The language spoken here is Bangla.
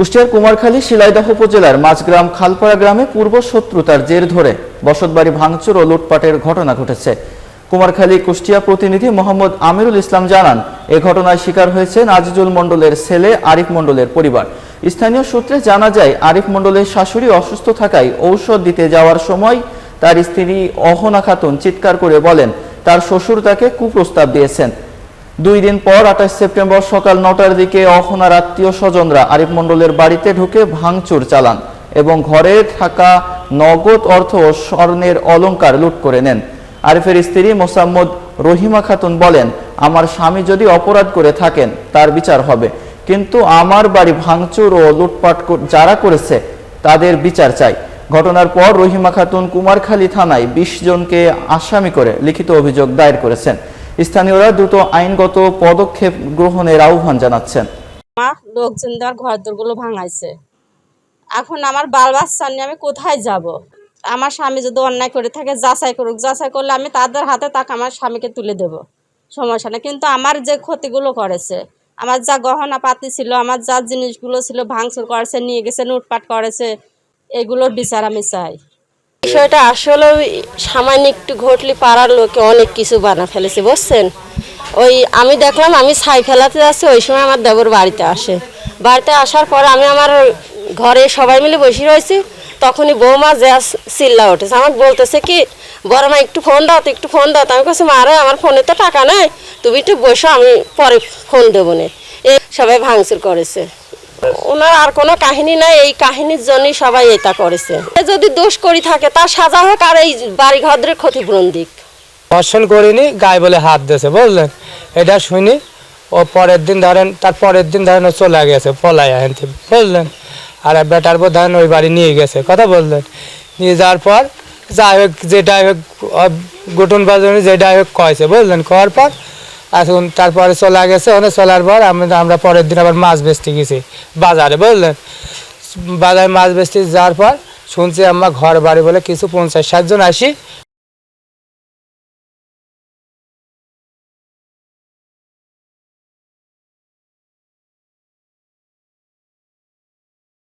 কুষ্টিয়ার কুমারখালী শিলাইদহ উপজেলার মাঝগ্রাম খালপাড়া গ্রামে পূর্ব শত্রুতার জের ধরে বসতবাড়ি ভাঙচুর ও লুটপাটের ঘটনা ঘটেছে। কুমারখালী কুষ্টিয়া প্রতিনিধি মোহাম্মদ আমিরুল ইসলাম জানান, এ ঘটনায় শিকার হয়েছে নাজিজুল মণ্ডলের ছেলে আরিফ মণ্ডলের পরিবার। স্থানীয় সূত্রে জানা যায়, আরিফ মণ্ডলের শাশুড়ি অসুস্থ থাকায় ঔষধ দিতে যাওয়ার সময় তার স্ত্রী অহনা খাতুন চিৎকার করে বলেন, তার শ্বশুর তাকে কুপ্রস্তাব দিয়েছেন। দুই দিন পর আঠাশ সেপ্টেম্বর সকাল নটার দিকে অহনার আত্মীয় স্বজনরা আরিফ মণ্ডলের বাড়িতে ঢুকে ভাঙচুর চালান এবং ঘরে থাকা নগদ অর্থ স্বর্ণের অলঙ্কার লুট করে নেন। আরিফের স্ত্রী মোসাম্মদ রহিমা খাতুন বলেন, আমার স্বামী যদি অপরাধ করে থাকেন, তার বিচার হবে। কিন্তু আমার বাড়ি ভাঙচুর ও লুটপাট যারা করেছে, তাদের বিচার চাই। ঘটনার পর রহিমা খাতুন কুমারখালী থানায় বিশ জনকে আসামি করে লিখিত অভিযোগ দায়ের করেছেন। স্থানীয়রা দ্রুত আইনগত পদক্ষেপ গ্রহণের আহ্বান জানাচ্ছেন। আমার লোকজন দেওয়ার ঘর দরগুলো ভাঙাইছে। এখন আমার বাল বাচ্চা নিয়ে আমি কোথায় যাব? আমার স্বামী যদি অন্যায় করে থাকে, যাচাই করুক, যাচাই করলে আমি তাদের হাতে তাকে আমার স্বামীকে তুলে দেব। সমস্যা নেই। কিন্তু আমার যে ক্ষতিগুলো করেছে, আমার যা গহনা পাতি ছিল, আমার যা জিনিসগুলো ছিল, ভাঙচুর করেছে, নিয়ে গেছে, লুটপাট করেছে, এগুলোর বিচার আমি চাই। বিষয়টা আসলে সামান্য একটু ঘটলে পাড়ার লোকে অনেক কিছু বানা ফেলেছে, বুঝছেন? ওই আমি দেখলাম আমি ছাই ফেলাতে যাচ্ছি, ওই সময় আমার দেবর বাড়িতে আসে। বাড়িতে আসার পর আমি আমার ঘরে সবাই মিলে বসে রয়েছি, তখনই বৌমা যা চিল্লা উঠেছে। আমাকে বলতেছে কি বড় মা একটু ফোন দাও তো, একটু ফোন দাও তো। আমি কাছে মারে আমার ফোনে তো টাকা নেই, তুমি একটু বসো, আমি পরে ফোন দেবো নে। এ সবাই ভাঙচুর করেছে। ওনার আর কোনো কাহিনী নাই, এই কাহিনীর জন্যই সবাই এটা করেছে। যদি দোষ করি থাকে, তার সাজা হোক আর এই বাড়ি ঘরের ক্ষতিপূরণ দিক। ধর্ষণ করিনি, গায়ে বলে হাত দিয়েছে, বুঝলেন? এটা শুনি, ও পরের দিন ধরেন, তার পরের দিন ধরেন ও চলে গেছে পলাই আহেন থেকে, বুঝলেন? আর বেটার পর ধরেন ওই বাড়ি নিয়ে গেছে, কথা বললেন? নিয়ে যাওয়ার পর, যাই হোক যেটা হোক গুটন বাজনে যেটা হোক কয়েছে, বুঝলেন? করার পর এখন তারপরে চলে গেছে ওখানে চলার পর আমরা পরের দিন আবার মাছ বেচতে গেছি বাজারে, বুঝলেন? বাজারে মাছ বেচতে যাওয়ার পর শুনছি আমার ঘর বাড়ি বলে কিছু পঞ্চাশ ষাটজন আসি।